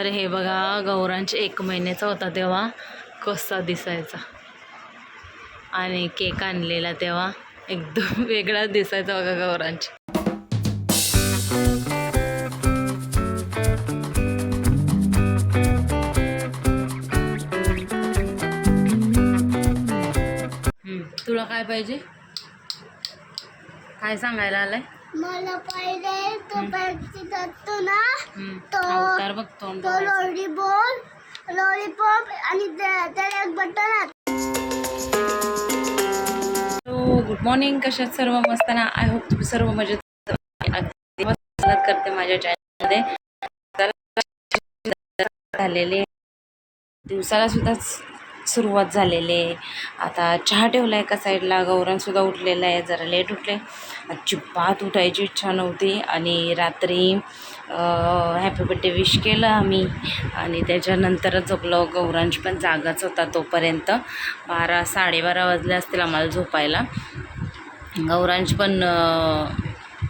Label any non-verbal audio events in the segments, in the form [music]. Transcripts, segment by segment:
तर हे बघा गौरांश एक महिन्याचा होता तेव्हा. कसा दिसायचा. आणि केक आणलेला तेव्हा. एकदम [laughs] वेगळा दिसायचा बघा गौरांश. तुला काय पाहिजे? काय सांगायला आलंय? मला पाहिजे तो पेप्सी तो ना तो- अवतार बघ तोंड तो. लॉलीपॉप लॉलीपॉप आणि त्या- त्याला एक बटन गुड मॉर्निंग कशात सर्व मस्त ना? आय होप तुम्ही सर्व मजेत करते माझ्या चॅनलमध्ये झालेले दिवसाला सुद्धा सुरुवात झालेली आहे. आता चहा ठेवला आहे एका साईडला गौरणसुद्धा उठलेला आहे जरा लेट उठले. अजिबात उठायची इच्छा नव्हती आणि रात्री हॅपी बड्डे विश केलं आम्ही. आणि त्याच्यानंतरच झोपलो गौरांश पण जागाच होता तोपर्यंत. बारा साडेबारा वाजले असतील आम्हाला झोपायला. गौरांश पण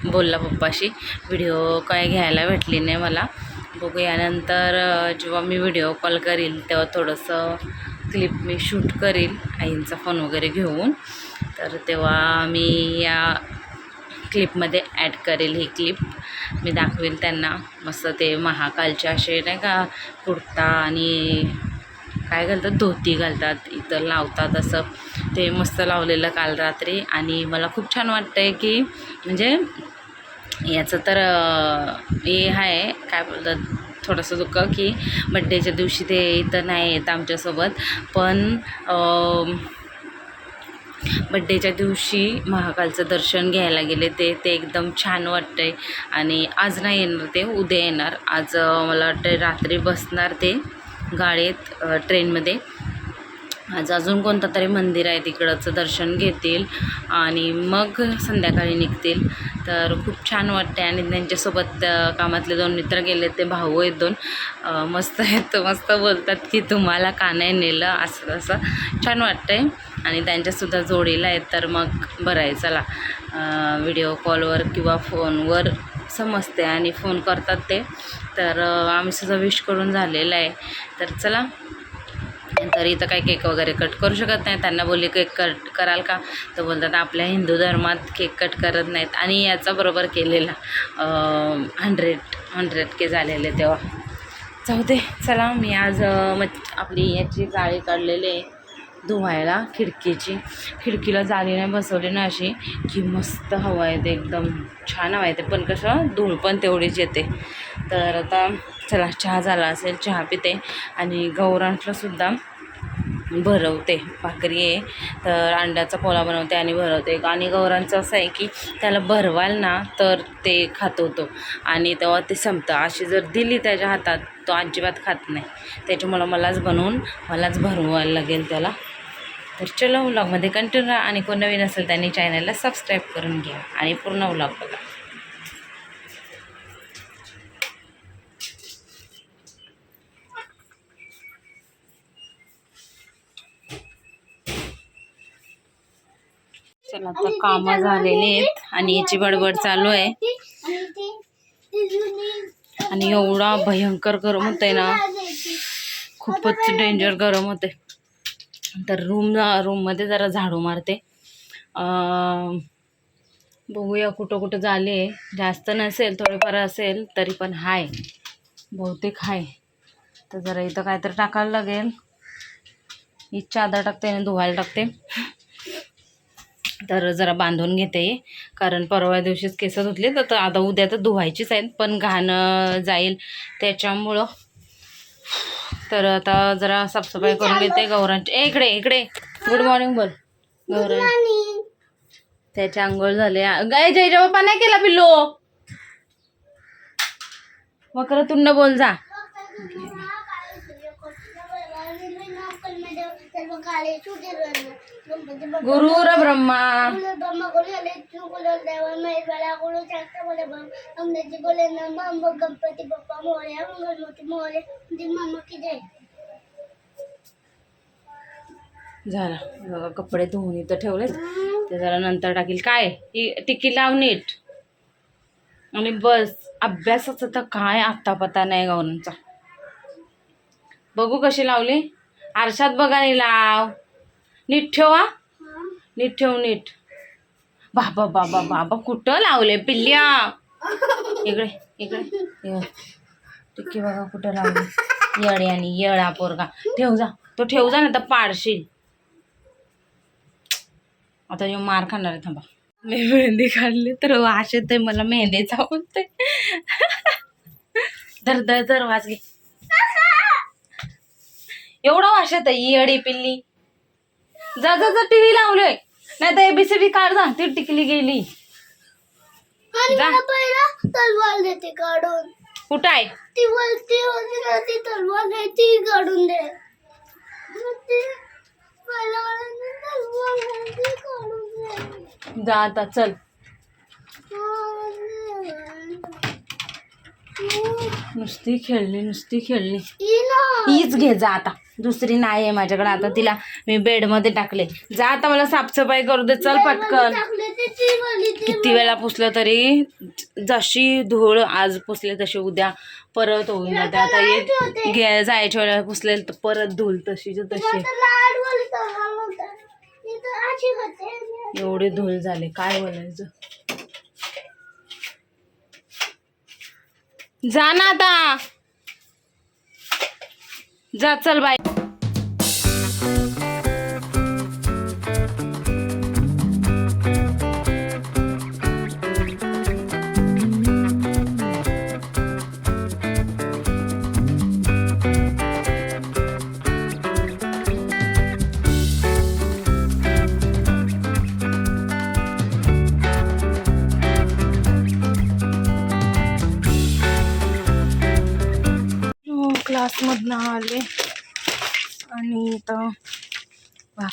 बोलला पप्पाशी व्हिडिओ काय घ्यायला भेटली नाही मला. बघू यानंतर जेव्हा मी व्हिडिओ कॉल करील तेव्हा थोडंसं क्लिप मी शूट करेल आईंचा फोन वगैरे घेऊन. तर तेव्हा मी या क्लिपमध्ये ॲड करेल ही क्लिप मी दाखवेल त्यांना. मस्त ते महाकालचे असे नाही का कुर्ता आणि काय घालतात? धोती घालतात. इथं लावतात असं. ते मस्त लावलेलं काल रात्री. आणि मला खूप छान वाटतं आहे की म्हणजे याचं तर हे आहे. काय बोलतात? थोडंसं दुःख की बड्डेच्या दिवशी ते इथं नाही येत आमच्यासोबत. पण बड्डेच्या दिवशी महाकालचं दर्शन घ्यायला गेले ते ते एकदम छान वाटतंय. आणि आज नाही येणार ते उद्या येणार. आज मला वाटतं रात्री बसणार ते गाडीत ट्रेनमध्ये. आज अजून कोणतं तरी मंदिर आहे तिकडचं दर्शन घेतील. आणि मग संध्याकाळी निघतील. तर खूप छान वाटते आणि त्यांच्यासोबत कामातले दोन मित्र गेले ते भाऊ आहेत दोन. मस्त आहेत मस्त बोलतात की तुम्हाला का नाही नेलं? असं तसं छान वाटतं आहे आणि त्यांच्यासुद्धा जोडीला आहेत तर मग बरं आहे चला. व्हिडिओ कॉलवर किंवा फोनवर समजते आणि फोन करतात ते. तर आम्हीसुद्धा विश करून झालेलं आहे. तर चला. तर इथं काही केक वगैरे कट करू शकत नाही. त्यांना बोलले केक कट कराल का? तर बोलतात आपल्या हिंदू धर्मात केक कट करत नाहीत. आणि याचा बरोबर केलेला हंड्रेड हंड्रेड के झालेले तेव्हा. जाऊ दे चला मी आज मच मग आपली याची जाळी काढलेली आहे. धुवायला खिडकीची. खिडकीला जाळी नाही बसवली ना अशी की मस्त हवा येते एकदम. छान हवा येते पण कसं धूळ पण तेवढीच येते. तर आता चला चहा झाला असेल चहा पिते आणि गौरांशलासुद्धा भरवते भाकरी आहे. तर अंड्याचा पोला बनवते आणि भरवते. आणि गौरांचं असं आहे की त्याला भरवाल ना तर ते खात होतो आणि तेव्हा ते संपतं. अशी जर दिली त्याच्या हातात तो अजिबात खात नाही. त्याच्यामुळं मलाच बनवून मलाच भरवायला लागेल त्याला. तर चलो व्लॉगमध्ये कंटिन्यू राहा आणि कोण नवीन असेल त्यांनी चॅनलला सबस्क्राईब करून घ्या आणि पूर्ण व्लॉग बघा. चला तर कामं झालेली आहेत आणि याची बडबड चालू आहे. आणि एवढा भयंकर गरम होतंय ना. खूपच डेंजर गरम होते तर रूम रूममध्ये जरा झाडू मारते. बघूया कुठं कुठं झाले. जास्त नसेल थोडेफार असेल तरी पण हाय. बहुतेक हाय. तर जरा इथं काहीतरी टाकायला लागेल. ही चादर टाकते आणि धुवायला टाकते. तर जरा बांधून घेते. कारण परवा दिवशीच केस धुतले. तर आता उद्या तर धुवायचीच आहेत. पण घाण जाईल. त्याच्यामुळं तर आता जरा साफसफाई करून घेते गौरांची. ए इकडे इकडे. गुड मॉर्निंग बोल. गौरां त्याच्या आंघोळ झाले. गाय जय बाप्पा नाही केला पिल्लो? मकर तुंड बोल जा. गुरुर ब्रह्मा. गणपती बाप्पा मोर्या मोर्या झाला. बघा कपडे धुवून इथं ठेवलेत. ते जरा नंतर टाकील. काय? ही टिकी लाव नीट. आणि बस अभ्यासाचं तर काय आता पता नाही गौरांचा. बघू कशी लावली. आरशात बघा आणि लाव. नीट ठेवा नीट ठेव नीट. बाबा बाबा बाबा कुठं लावले पिल्ल्या? इकडे इकडे. टिक्की बघा कुठं लावले येड आणि येळा पोरगा. ठेव जा. तो ठेव जा ना तर पाडशील. आता येऊ मार खाणार आहे थांबा. मी मेहंदी काढली तर वास ते मला मेहंदीचा होतोय. धर धर धर वास घे. एवढा वास येतोय येडी पिल्ली. जा जा जा टीव्ही लावलोय. नाही तर एबीसीडी काढ जा ती टिकली गेली. जा. तलवार देते काढून. कुठं आहे? ती वरती होती ना ती तलवार घ्यायची काढून दे. मग ती मला म्हणाली, तलवार घ्यायची काढून दे. जा आता चल. नुसती खेळली नुसती खेळली. हीच घे जा आता. दुसरी नाही आहे माझ्याकडे. आता तिला मी बेडमध्ये टाकले. जा आता मला साफसफाई करू दे. चल पटकन. किती वेळा पुसलं तरी जशी धूळ आज पुसले तशी उद्या परत होईल आता ये घे जायच्या वेळेला पुसले तर परत धूळ तशीच तशी. एवढे धूळ झाले. काय बोलायचं? जा ना आता. जा चल बाय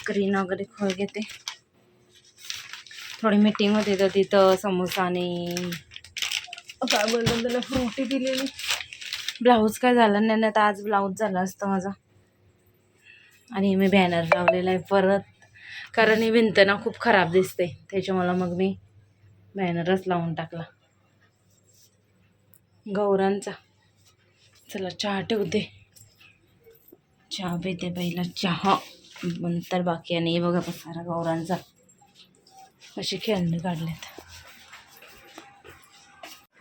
भाकरीनं वगैरे खोळ घेते. थोडी मीटिंग होती तर तिथं समोसा आणि काय बोललं त्याला फ्रुटी दिलेली. ब्लाऊज काय झालं नाही ना तर आज ब्लाऊज झाला असतं माझा. आणि मी बॅनर लावलेला आहे परत. कारण ही भिंत ना खूप खराब दिसते. त्याच्यामुळं मग मी बॅनरच लावून टाकला. गौरांचा. चला चहा ठेवते. चहा पिते पहिला. चहा. नंतर बाकी आणि हे बघा पसारा गौरांचा. असे खेळणे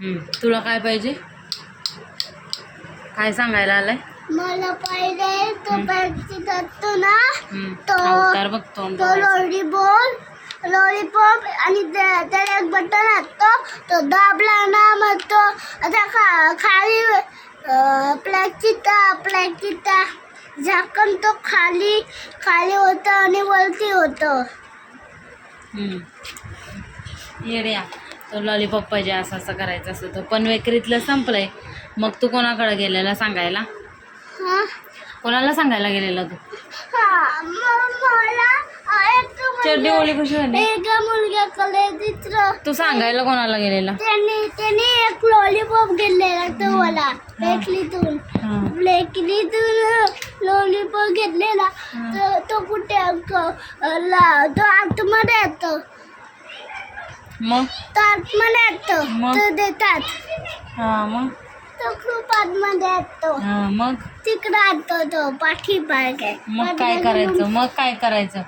हम्म, तुला काय पाहिजे? काय सांगायला आलाय? मला पाहिजे तो जातो ना. तो- अवतार बघ तोंड तो बघायचं. लॉलीपॉप आणि त्या- त्याला एक बटन असतो. तो दाबला ना मग तो आता खा खाली प्लॅस्टिकचा प्लॅस्टिकचा. झाकण तो खाली खाली होतं आणि वरती होतं. हम्म. येड्या तो लॉलीपॉप पाहिजे असं असं करायचं असं तो पण बेकरीतलं संपलंय. मग तू कोणाकडे गेलेला सांगायला? हा? कोणाला सांगायला गेलेला तू? हा म- मला एक चड्डी ओली कशी झाली. एका मुलग्याकडे चित्र तू सांगायला कोणाला गेलेला? त्यांनी त्यांनी एक लॉलीपॉप घेतलेला तो मला. बेकरीतून बेकरीतून लॉलीपॉप घेतलेला. तर तो कुठे तो आतमध्ये येतो. मग? तो आतमध्ये येतो? तो देतात. हा मग? तो खूप आतमध्ये येतो. मग? तिकडे येतो तो पाठी पाय मग काय करायचं? मग काय करायचं?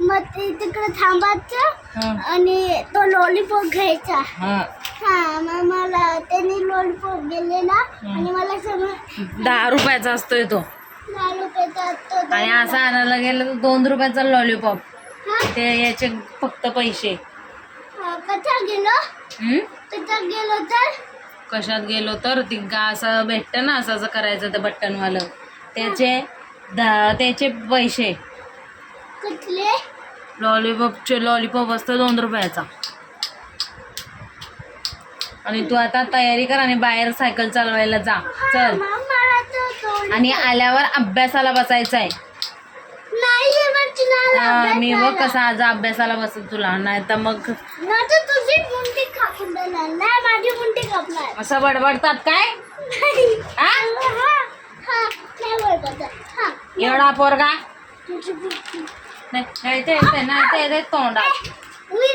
मग ते तिकडे थांबायचं आणि तो लॉलीपॉप घ्यायचा. हा. हा मग मला त्यांनी लॉलीपॉप गेलेला आणि मला समज दहा रुपयाचा असतोय तो. दहा रुपयाचा तो. आणि असं आणायला गेलं तर दोन रुपयाचा लॉलीपॉप ते याचे फक्त पैसे. कथा गेलो? कथा गेलो तर? कशात गेलो तर? ती गा असं भेटतं ना असं असं करायचं ते बटनवालं त्याचे त्याचे पैसे. कुठले? लॉलीपॉपचे लॉलीपॉप असतं दोन रुपयाचा. आणि तू आता तयारी कर आणि बाहेर सायकल चालवायला जा. चल. आणि आल्यावर अभ्यासाला बसायचं आहे मी बघ कसा आज अभ्यासाला बसत तुला. नाही तर मग असं बडबडतात काय? एवढा पोरगा. नाही ते येते ना ते येते तोंडात. मी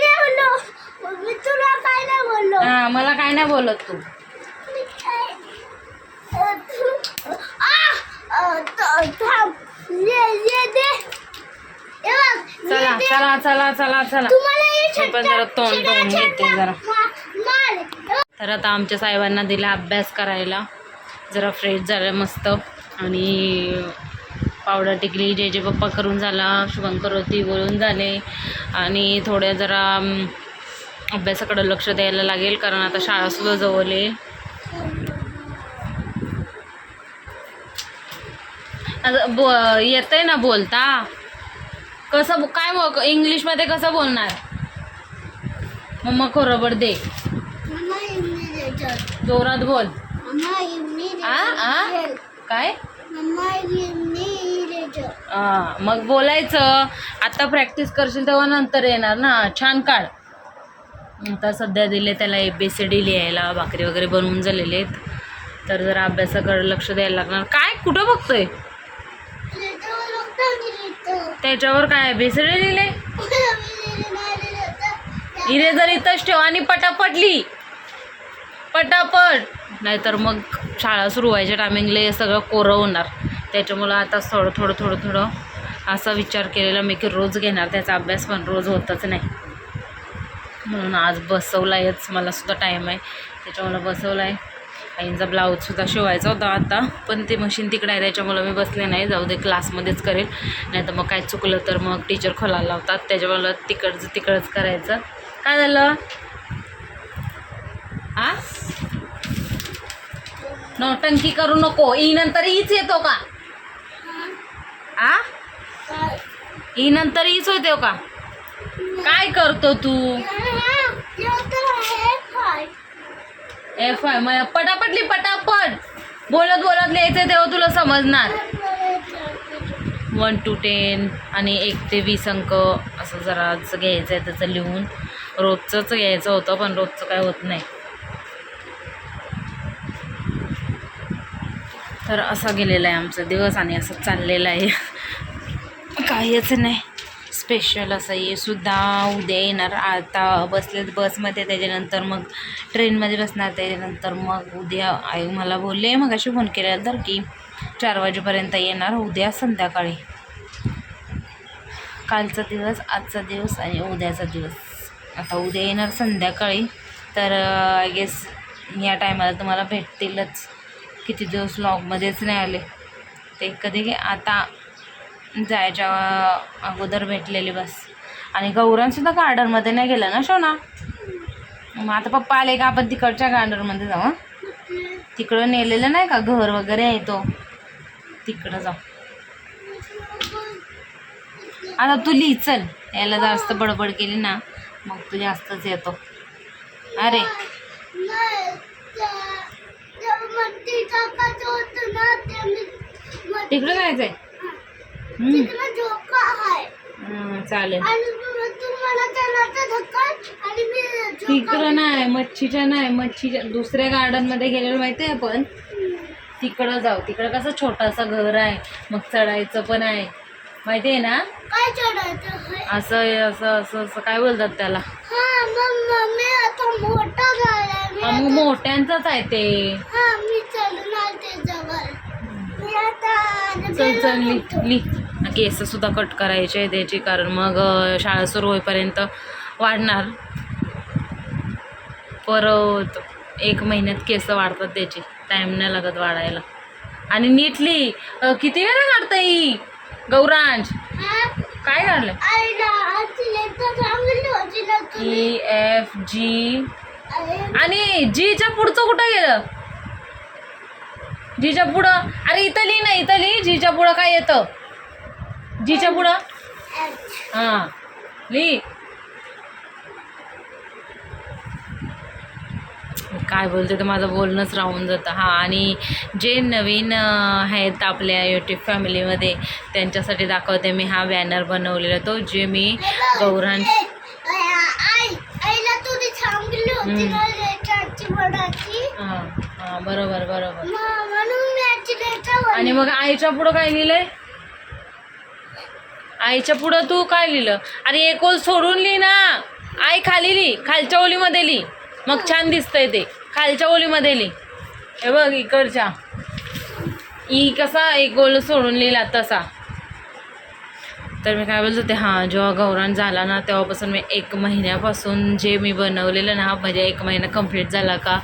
मला काय नाही बोलत तू. चला चला चला चला. जरा तोंड घेते जरा. तर आता आमच्या साहेबांना दिला अभ्यास करायला. जरा फ्रेश झालं मस्त. आणि पावडर टिकली जे जे पप्पा करून झाला शुभंकर होती बोलून झाले. आणि थोड्या जरा अभ्यासाकडे लक्ष द्यायला लागेल कारण आता शाळासुद्धा जवळ आहे बो येतं आहे ना बोलता? कसं काय बो इंग्लिशमध्ये कसं बोलणार? मम्मा खोरबड दे. जोरात बोल. आ आ. काय. हा, मग बोलायचं. आता प्रॅक्टिस करशील तेव्हा नंतर येणार ना. छान काढ. आता सध्या दिले त्याला ए बी सी डी लिहायला. भाकरी वगैरे बनवून झालेले आहेत. तर जरा अभ्यासाकडे लक्ष द्यायला लागणार. काय? कुठं बघतोय. त्याच्यावर काय? बी सी डी लिहिले. इरेजर इथंच ठेव आणि पटापट लिही. पटापट. नाहीतर मग शाळा सुरू व्हायच्या टायमिंगला हे सगळं कोरं होणार. त्याच्यामुळं आता थोडं थोडं थोडं थोडं असा विचार केलेला मी की रोज घेणार त्याचा अभ्यास पण रोज होतच नाही. म्हणून आज बसवला आहेच मला सुद्धा टाईम आहे. त्याच्यामुळं बसवला आहे आईंचा ब्लाऊजसुद्धा शिवायचा होता आता पण ते मशीन तिकडे आहे त्याच्यामुळं मी बसले नाही. जाऊ दे क्लासमध्येच करेल. नाही तर मग काय चुकलं तर मग टीचर खोलायला लावतात. त्याच्यामुळं तिकडचं तिकडंच करायचं. काय झालं? आ? नौटंकी करू नको. ई नंतर हीच येतो का? आ? ही नंतर हीच होते हो का? काय करतो तू? एफ आय मग पटापटली पटापट. बोलत बोलत लिहायचं तेव्हा तुला समजणार. वन टू टेन आणि एक ते वीस अंक असं जराच घ्यायचं आहे त्याचं लिहून. रोजचंच घ्यायचं होतं पण रोजचं काय होत नाही. तर असा गेलेला आहे आमचा दिवस आणि असं चाललेलं आहे. काहीच नाही. स्पेशल असं हे सुद्धा उद्या येणार. आता बसलेत बसमध्ये त्याच्यानंतर मग ट्रेनमध्ये बसणार त्याच्यानंतर मग उद्या आई मला बोलले मग अशी फोन केलेला तर की चार वाजेपर्यंत येणार उद्या संध्याकाळी. कालचा दिवस आजचा दिवस आणि उद्याचा दिवस. आता उद्या येणार संध्याकाळी. तर आय गेस या टायमाला तुम्हाला भेटतीलच. किती दिवस लॉगमध्येच नाही आले. ते कधी आता जायच्या अगोदर भेटलेली बस. आणि गौरांसुद्धा गार्डनमध्ये नाही गेलं ना शोना? मग आता पप्पा आले का आपण तिकडच्या गार्डनमध्ये जाऊ तिकडं नेलेलं नाही का? घर वगैरे आहे तो. तिकडं जाऊ. आता तू लिही चल. याला जास्त बडबड केली ना मग तू जास्तच येतो. अरे. तिकडं जायचंय चालेल. तिकडं नाही मच्छीच्या नाही मच्छीच्या दुसऱ्या गार्डनमध्ये गेलेलो माहिती आहे आपण. तिकडं जाऊ. तिकडं कसं छोटंसं घर आहे. मग चढायचं पण आहे. माहिती आहे ना? काय चढायचं? असं असं असं असं काय बोलतात त्याला? हा मोठा मग मोठ्यांचंच आहे ते. हा मी चलणार ते जवळ. मी आता चल चल ली ली. केस सुद्धा कट करायचे त्याची कारण मग शाळा सुरू होईपर्यंत वाढणार. परत एक महिन्यात केस वाढतात त्याची. टाईम नाही लागत वाढायला. आणि नीटली किती वेळा काढता ही? गौरांश हा? काय काढलं ई एफ जी आणि जीच्या पुढचं कुठं गेलं जीच्या पुढं अरे इथं लिही ना इथं लिही जीच्या पुढं काय येतं जीच्या पुढं हां लिही काय बोलते तर माझं बोलणंच राहून जातं हां आणि जे नवीन आहेत आपल्या यूट्यूब फॅमिलीमध्ये त्यांच्यासाठी दाखवते मी हा बॅनर बनवलेला तो जे मी गौरांश आईला चांगली होती. ना लेटरची वडाची हां हां बरोबर बरोबर. म- म्हणून मी आजची लेटर आणि मग आईच्या पुढं काय लिहिलंय? आईच्या पुढं तू काय लिहिलं? अरे एक ओळ सोडून लिही ना. आई खाली लिही खालच्या ओलीमध्ये लिही. मग छान दिसतंय ते. खालच्या ओलीमध्ये लिही. हे बघ इकडच्या. ई कसा एक ओळ सोडून लिहिला तसा. तर मी काय बोलत होते हां जेव्हा गौरान झाला ना तेव्हापासून मी एक महिन्यापासून जे मी बनवलेलं ना म्हणजे एक महिना कंप्लीट झाला का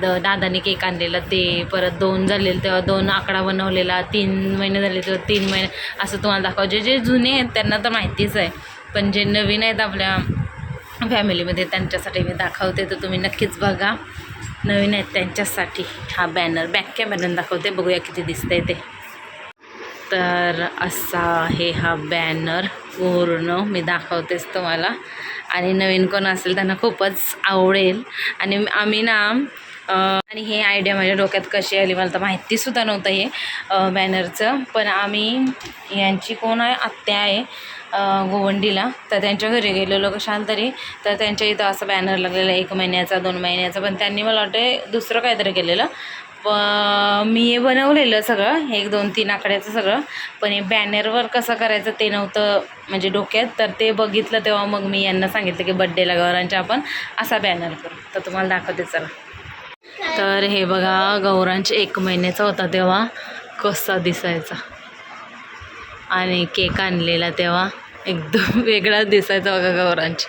द दादाने केक आणलेला ते परत दोन झालेलं तेव्हा दोन आकडा बनवलेला तीन महिने झाले तेव्हा तीन महिने असं तुम्हाला दाखव जे जे जुने आहेत त्यांना तर माहितीच आहे. पण जे नवीन आहेत आपल्या फॅमिलीमध्ये त्यांच्यासाठी मी दाखवते तर तुम्ही नक्कीच बघा. नवीन आहेत त्यांच्यासाठी. हा बॅनर बॅक कॅमेऱ्यानं दाखवते बघूया किती दिसतंय ते. तर असा आहे हा बॅनर पूर्ण मी दाखवतेच तुम्हाला. आणि नवीन कोण असेल त्यांना खूपच आवडेल. आणि आम्ही ना आणि हे आयडिया माझ्या डोक्यात कशी आली मला तर माहितीसुद्धा नव्हतं हे बॅनरचं पण आम्ही यांची कोण आहे? आत्या आहे गोवंडीला. तर त्यांच्या घरी गेलेलो कशाल तरी तर त्यांच्या इथं असं बॅनर लागलेलं एक महिन्याचा दोन महिन्याचा. पण त्यांनी मला वाटतं दुसरं काहीतरी केलेलं. मी हे बनवलेलं सगळं एक दोन तीन आकड्याचं सगळं. पण हे बॅनरवर कसं करायचं ते नव्हतं म्हणजे डोक्यात. तर ते बघितलं तेव्हा मग मी यांना सांगितलं की बड्डेला गौरांच्या आपण असा बॅनर करू. तर तुम्हाला दाखवते चला. तर हे बघा गौरांचे एक महिन्याचा होता तेव्हा. कसा दिसायचा. आणि केक आणलेला तेव्हा. एकदम [laughs] वेगळाच दिसायचा बघा गौरांची.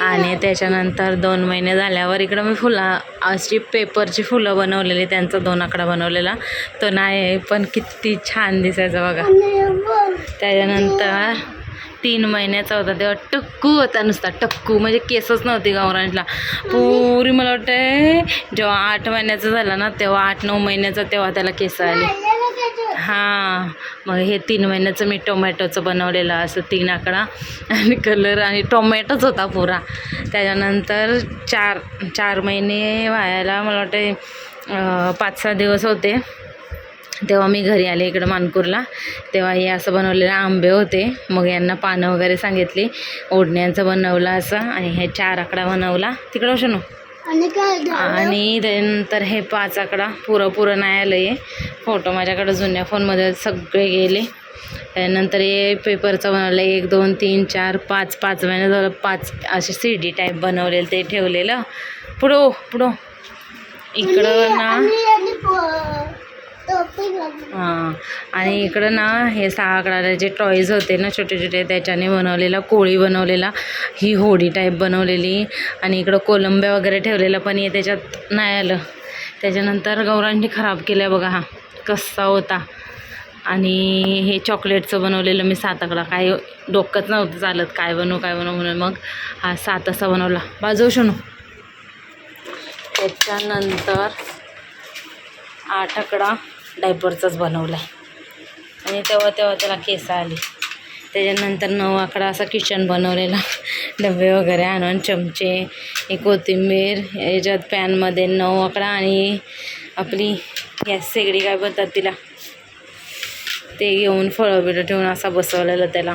आणि त्याच्यानंतर दोन महिने झाल्यावर इकडं मी फुलं अशी पेपरची फुलं बनवलेली त्यांचा दोन आकडा बनवलेला. तो नाही पण किती छान दिसायचा बघा. त्याच्यानंतर तीन महिन्याचा होता तेव्हा टक्कू होता नुसता. टक्कू म्हणजे केसच नव्हती गौरांजला पुरी मला वाटतं जेव्हा आठ महिन्याचा झाला ना तेव्हा आठ नऊ महिन्याचा तेव्हा त्याला केस आले. हां मग हे तीन महिन्याचं मी टोमॅटोचं बनवलेलं असं तीन आकडा आणि कलर आणि टोमॅटोच होता पुरा. त्याच्यानंतर चार चार महिने व्हायला मला वाटते पाच सहा दिवस होते. तेव्हा मी घरी आले इकडं मानपूरला तेव्हा हे असं बनवलेलं आंबे होते. मग यांना पानं वगैरे सांगितली. ओढण्यांचं बनवलं असं आणि हे चार आकडा बनवला. तिकडं शनू आणि त्यानंतर हे पाच आकडा पुरं पुरं नाही आलं आहे फोटो माझ्याकडे जुन्या फोनमध्ये सगळे गेले. त्यानंतर हे पेपरचं बनवलं. एक दोन तीन चार पाच पाच महिने झालं. पाच असे सी डी टाईप बनवलेलं ते ठेवलेलं. पुढं पुढं इकडं ना आणि आणि प- टोपी घातली. हां. आणि इकडं ना हे सहा आकडाला जे टॉईज होते ना छोटे छोटे त्याच्याने बनवलेला कोळी बनवलेला ही होडी टाईप बनवलेली. आणि इकडं कोलंब्या वगैरे ठेवलेला पण हे त्याच्यात नाही आलं. त्याच्यानंतर गौरांनी खराब केल्या बघा हा. कसा होता. आणि हे चॉकलेटचं बनवलेलं मी सात आकडा. काय डोकंच नव्हतं चालत. काय बनवू काय बनवू म्हणून मग हा सात असा बनवला. बाजू शनू त्याच्यानंतर आठ आकडा. डायपरचाच बनवला आहे आणि तेव्हा तेव्हा त्याला केस आली. त्याच्यानंतर नऊ आकडा असा किचन बनवलेला. डबे वगैरे आणून चमचे कोथिंबीर याच्यात पॅनमध्ये नऊ आकडा आणि आपली गॅस शेगडी काय बोलतात तिला? ते घेऊन फळं बिळं ठेवून असा बसवलेला त्याला.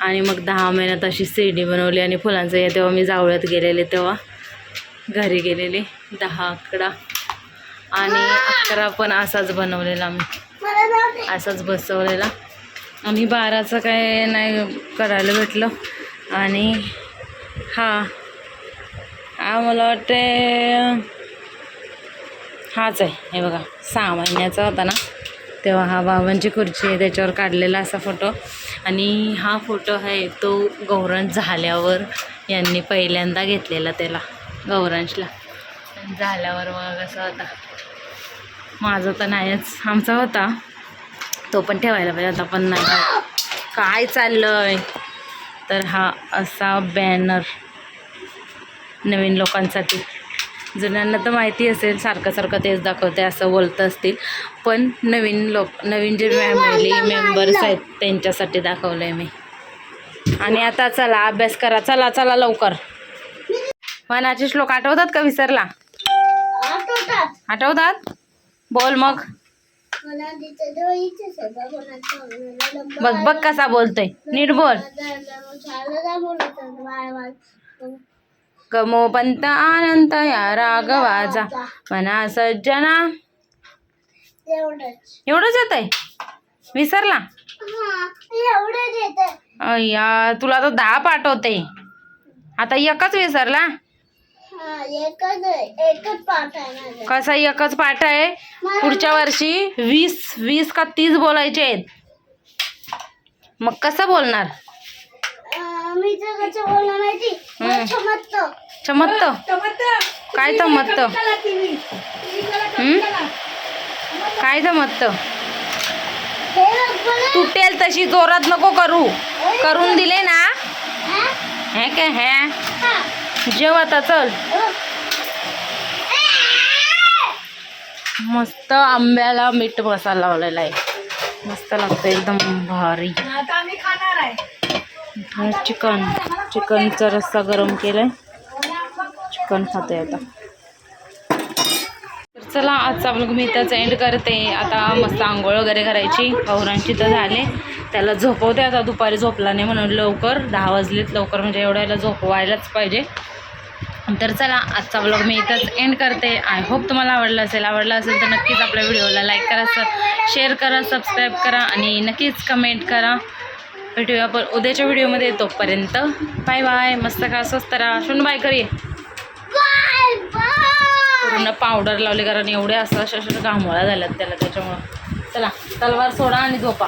आणि मग दहा महिन्यात अशी शेगडी बनवली आणि फुलांचं हे तेव्हा मी जावळ्यात गेलेले तेव्हा. घरी गेलेले दहा आकडा आणि अकरा पण असाच बनवलेला मी असाच बसवलेला. आणि बाराचं काय नाही करायला भेटलं. आणि हा हा मला वाटते हाच आहे. हे बघा सहा महिन्याचा होता ना? तेव्हा हा बाबांची खुर्ची आहे त्याच्यावर काढलेला असा फोटो. आणि हा फोटो आहे तो गौरण झाल्यावर यांनी पहिल्यांदा घेतलेला त्याला गौरांशला. झाल्यावर मग असा होता माझा तर नाहीच. आमचा होता. तो पण ठेवायला पाहिजे. आता पण नाही. काय चाललंय? तर हा असा बॅनर नवीन लोकांसाठी. जुन्यांना तर माहिती असेल सारखं सारखं तेच दाखवते असं बोलत असतील. पण नवीन लोक नवीन जे फॅमिली मेंबर्स आहेत त्यांच्यासाठी दाखवलं आहे मी. आणि आता चला अभ्यास करा. चला चला लवकर. मनाचे श्लोक आठवतात का विसरला? आठवतात. आठवतात? बोल मग. बघ बघ कसा बोलतोय. नीट बोल. कमो पंत आनंद या राघवाचा मना सज्जना. एवढंच येत आहे विसरला? अय्या तुला तर दहा पाठवते. आता एकच विसरला? एकच एकच पाठ आहे कसा एकच पाठ आहे? पुढच्या वर्षी वीस वीस का तीस बोलायचे आहेत. मग कसं बोलणार? अं, मी तर कसं बोलणार माहिती? हम्म. समजतो चमत्त. काय चमत्त? हम्म? काय बोला. तुटेल तशी जोरात नको करू. करून दिले ना? हा? हे काय हा. जेव आता चल. मस्त आंब्याला मीठ मसाला लावलेला आहे. मस्त लागतं एकदम भारी. चिकन चिकनचा रस्सा गरम केलाय. चिकन खाते आता. तर चला आजचा ब्लॉग मी इथंच एंड करते. आता मस्त आंघोळ वगैरे करायची. पौरांची तर झाले. त्याला झोपवते आता दुपारी झोपला नाही म्हणून लवकर दहा वाजलेत. लवकर म्हणजे एवढ्याला झोपवायलाच पाहिजे. तर चला आजचा ब्लॉग मी इथंच एंड करते. आय होप तुम्हाला आवडला असेल. आवडला असेल तर नक्कीच आपल्या व्हिडिओला लाईक करा शेअर करा सबस्क्राईब करा आणि नक्कीच कमेंट करा. भेटूया आपण उद्याच्या व्हिडिओमध्ये तोपर्यंत बाय बाय मस्त का स्वस्त राहा. शून बाय बाय पूर्ण पावडर लावले कारण एवढे असं अशा अशा घामोळा झाल्यात त्याला त्याच्यामुळं. चला तलवार सोडा आणि झोपा.